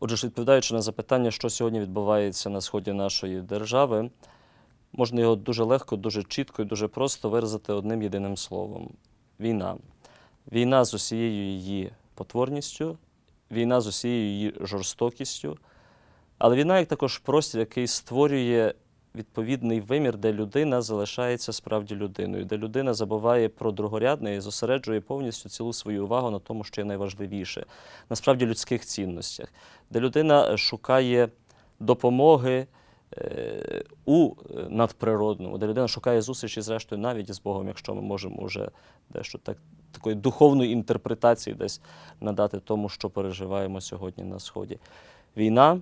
Отже, відповідаючи на запитання, що сьогодні відбувається на сході нашої держави, можна його дуже легко, дуже чітко і дуже просто виразити одним єдиним словом: війна. Війна з усією її потворністю, війна з усією її жорстокістю, але війна як також простір, який створює відповідний вимір, де людина залишається справді людиною, де людина забуває про другорядне і зосереджує повністю цілу свою увагу на тому, що є найважливіше, насправді людських цінностях, де людина е, шукає допомоги е, у е, надприродному, де людина шукає зустрічі, зрештою, навіть з Богом, якщо ми можемо вже дещо так такої духовної інтерпретації десь надати тому, що переживаємо сьогодні на сході. Війна.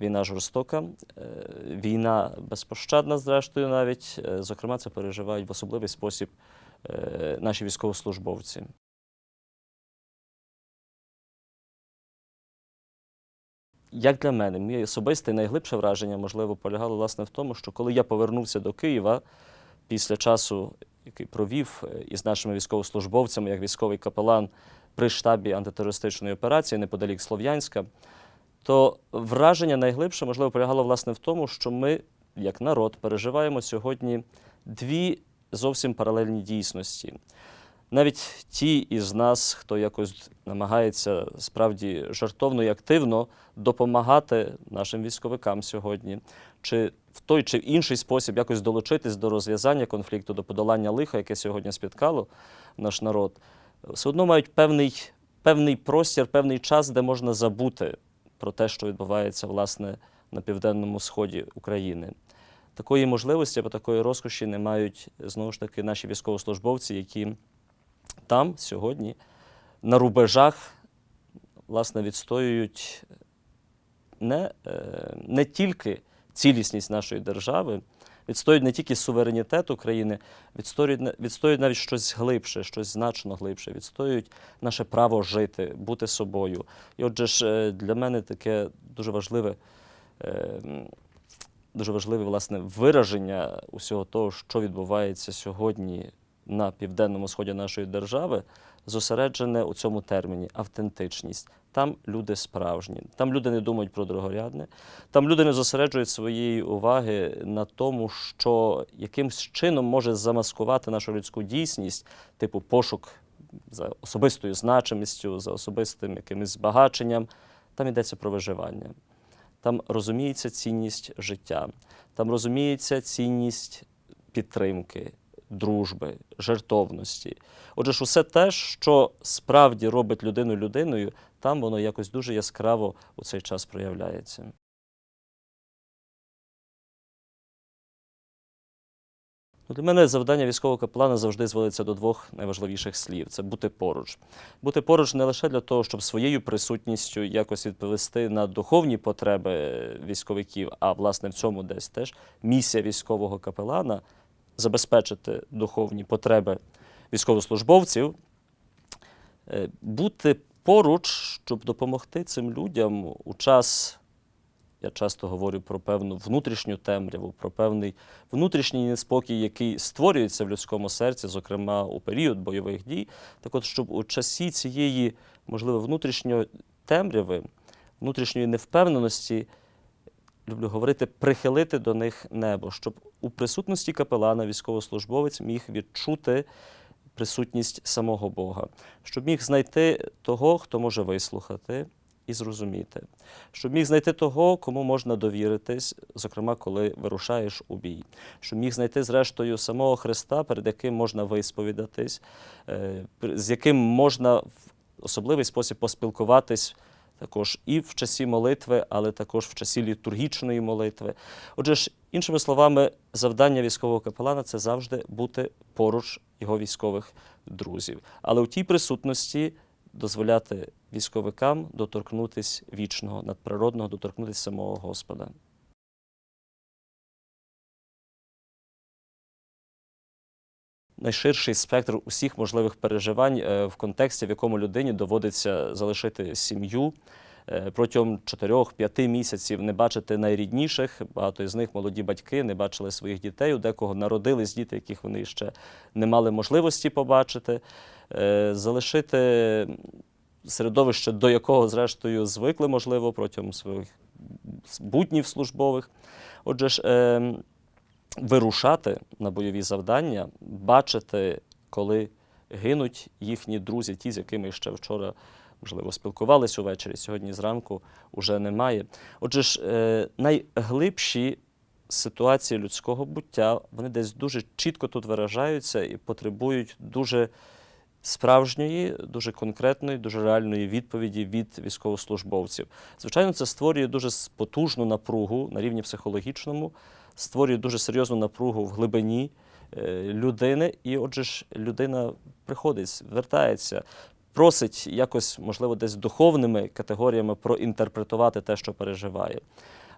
Війна жорстока, е, війна безпощадна, зрештою, навіть Е, зокрема, це переживають в особливий спосіб е, наші військовослужбовці. Як для мене, моє особисте найглибше враження, можливо, полягало власне в тому, що коли я повернувся до Києва після часу, який провів із нашими військовослужбовцями, як військовий капелан при штабі антитерористичної операції неподалік Слов'янська, то враження найглибше, можливо, полягало власне в тому, що ми, як народ, переживаємо сьогодні дві зовсім паралельні дійсності. Навіть ті із нас, хто якось намагається справді жартовно і активно допомагати нашим військовикам сьогодні, чи в той чи інший спосіб якось долучитись до розв'язання конфлікту, до подолання лиха, яке сьогодні спіткало наш народ, все одно мають певний, певний простір, певний час, де можна забути про те, що відбувається власне на південному сході України. Такої можливості або такої розкоші не мають знову ж таки наші військовослужбовці, які там сьогодні на рубежах власне відстоюють не, е, не тільки цілісність нашої держави, відстоюють не тільки суверенітет України, відстоюють, відстоюють навіть щось глибше, щось значно глибше, відстоюють наше право жити, бути собою. І отже ж е, для мене таке дуже важливе. е, Дуже важливе власне вираження усього того, що відбувається сьогодні на південному сході нашої держави, зосереджене у цьому терміні автентичність. Там люди справжні, там люди не думають про другорядне, там люди не зосереджують своєї уваги на тому, що якимсь чином може замаскувати нашу людську дійсність, типу пошук за особистою значимістю, за особистим якимось збагаченням. Там йдеться про виживання. Там розуміється цінність життя, там розуміється цінність підтримки, дружби, жертовності. Отже ж, усе те, що справді робить людину людиною, там воно якось дуже яскраво у цей час проявляється. Ну, Для мене завдання військового капелана завжди зводиться до двох найважливіших слів: це бути поруч. Бути поруч не лише для того, щоб своєю присутністю якось відповісти на духовні потреби військовиків, а власне в цьому десь теж місія військового капелана забезпечити духовні потреби військовослужбовців, Е, бути поруч, щоб допомогти цим людям у час. Я часто говорю про певну внутрішню темряву, про певний внутрішній неспокій, який створюється в людському серці, зокрема у період бойових дій. Так от, щоб у часі цієї, можливо, внутрішньої темряви, внутрішньої невпевненості, люблю говорити, прихилити до них небо, щоб у присутності капелана військовослужбовець міг відчути присутність самого Бога, щоб міг знайти того, хто може вислухати і зрозуміти, щоб міг знайти того, кому можна довіритись, зокрема, коли вирушаєш у бій, щоб міг знайти, зрештою, самого Христа, перед яким можна висповідатись, е, з яким можна в особливий спосіб поспілкуватись. Також і в часі молитви, але також в часі літургічної молитви. Отже ж, іншими словами, завдання військового капелана це завжди бути поруч його військових друзів. Але у тій присутності дозволяти військовикам доторкнутися вічного, надприродного, доторкнутися самого Господа. Найширший спектр усіх можливих переживань е, в контексті, в якому людині доводиться залишити сім'ю е, протягом 4-5 місяців, не бачити найрідніших. Багато із них молоді батьки не бачили своїх дітей. У декого народились діти, яких вони ще не мали можливості побачити. Е, Залишити середовище, до якого, зрештою, звикли, можливо, протягом своїх буднів службових. Отже ж, е, вирушати на бойові завдання, бачити, коли гинуть їхні друзі, ті, з якими ще вчора, можливо, спілкувалися увечері, сьогодні зранку вже немає. Отже ж, е, найглибші ситуації людського буття, вони десь дуже чітко тут виражаються і потребують дуже справжньої, дуже конкретної, дуже реальної відповіді від військовослужбовців. Звичайно, це створює дуже потужну напругу на рівні психологічному, створює дуже серйозну напругу в глибині е, людини. І отже ж, людина приходить, звертається. Просить якось, можливо, десь духовними категоріями проінтерпретувати те, що переживає.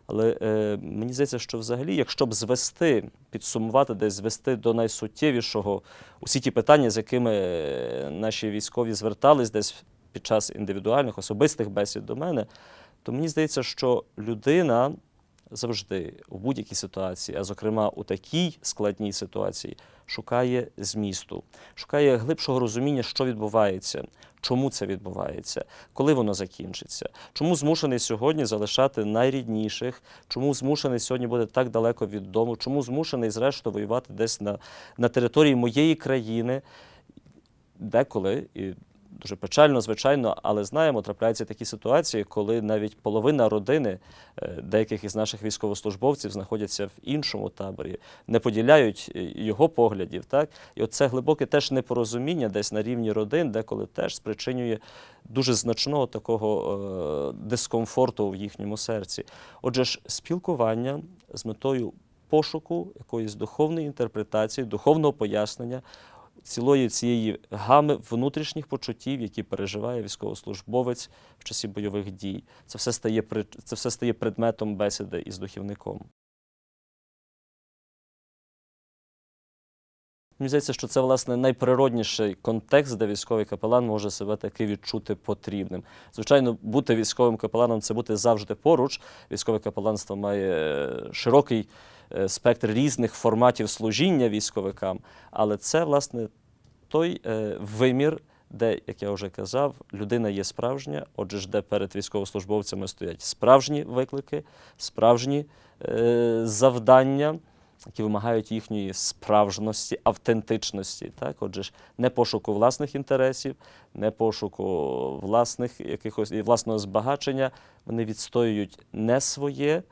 Але е, мені здається, що взагалі, якщо б звести, підсумувати, десь звести до найсуттєвішого усі ті питання, з якими е, наші військові звертались десь під час індивідуальних, особистих бесід до мене, то мені здається, що людина завжди у будь-якій ситуації, а зокрема у такій складній ситуації, шукає змісту, шукає глибшого розуміння, що відбувається, чому це відбувається, коли воно закінчиться, чому змушений сьогодні залишати найрідніших, чому змушений сьогодні бути так далеко від дому, чому змушений, зрештою, воювати десь на, на території моєї країни, деколи і дуже печально, звичайно, але знаємо, трапляються такі ситуації, коли навіть половина родини е, деяких із наших військовослужбовців знаходяться в іншому таборі, не поділяють е, його поглядів. Так? І оце глибоке теж непорозуміння десь на рівні родин, деколи теж спричинює дуже значного такого е, дискомфорту в їхньому серці. Отже ж, спілкування з метою пошуку якоїсь духовної інтерпретації, духовного пояснення цілої цієї гами внутрішніх почуттів, які переживає військовослужбовець в часі бойових дій. Це все стає, це все стає предметом бесіди із духівником. Мені здається, що це власне найприродніший контекст, де військовий капелан може себе таки відчути потрібним. Звичайно, бути військовим капеланом це бути завжди поруч. Військове капеланство має е, широкий спектр різних форматів служіння військовикам, але це власне той е, вимір, де, як я вже казав, людина є справжня, отже ж, де перед військовослужбовцями стоять справжні виклики, справжні е, завдання які вимагають їхньої справжності, автентичності. Так? Отже ж, не пошуку власних інтересів, не пошуку власних якихось і власного збагачення. Вони відстоюють не своє,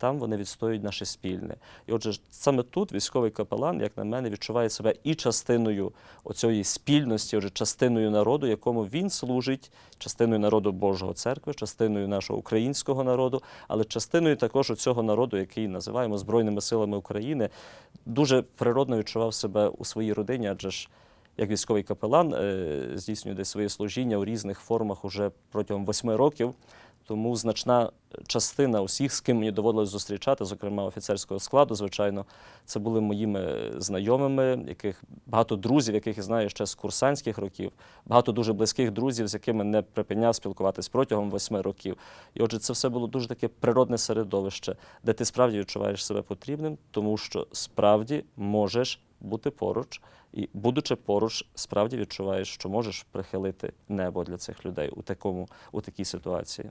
там вони відстоюють наше спільне. І отже, саме тут військовий капелан, як на мене, відчуває себе і частиною оцієї спільності, отже, частиною народу, якому він служить, частиною народу Божого церкви, частиною нашого українського народу, але частиною також цього народу, який називаємо Збройними силами України, дуже природно відчував себе у своїй родині, адже ж. Як військовий капелан е, здійснює десь своє служіння у різних формах уже протягом восьми років. Тому значна частина усіх, з ким мені доводилось зустрічати, зокрема офіцерського складу, звичайно, це були моїми знайомими, яких багато друзів, яких я знаю ще з курсантських років, багато дуже близьких друзів, з якими не припиняв спілкуватись протягом восьми років. І отже, це все було дуже таке природне середовище, де ти справді відчуваєш себе потрібним, тому що справді можеш бути поруч, і, будучи поруч, справді відчуваєш, що можеш прихилити небо для цих людей у такому у такій ситуації.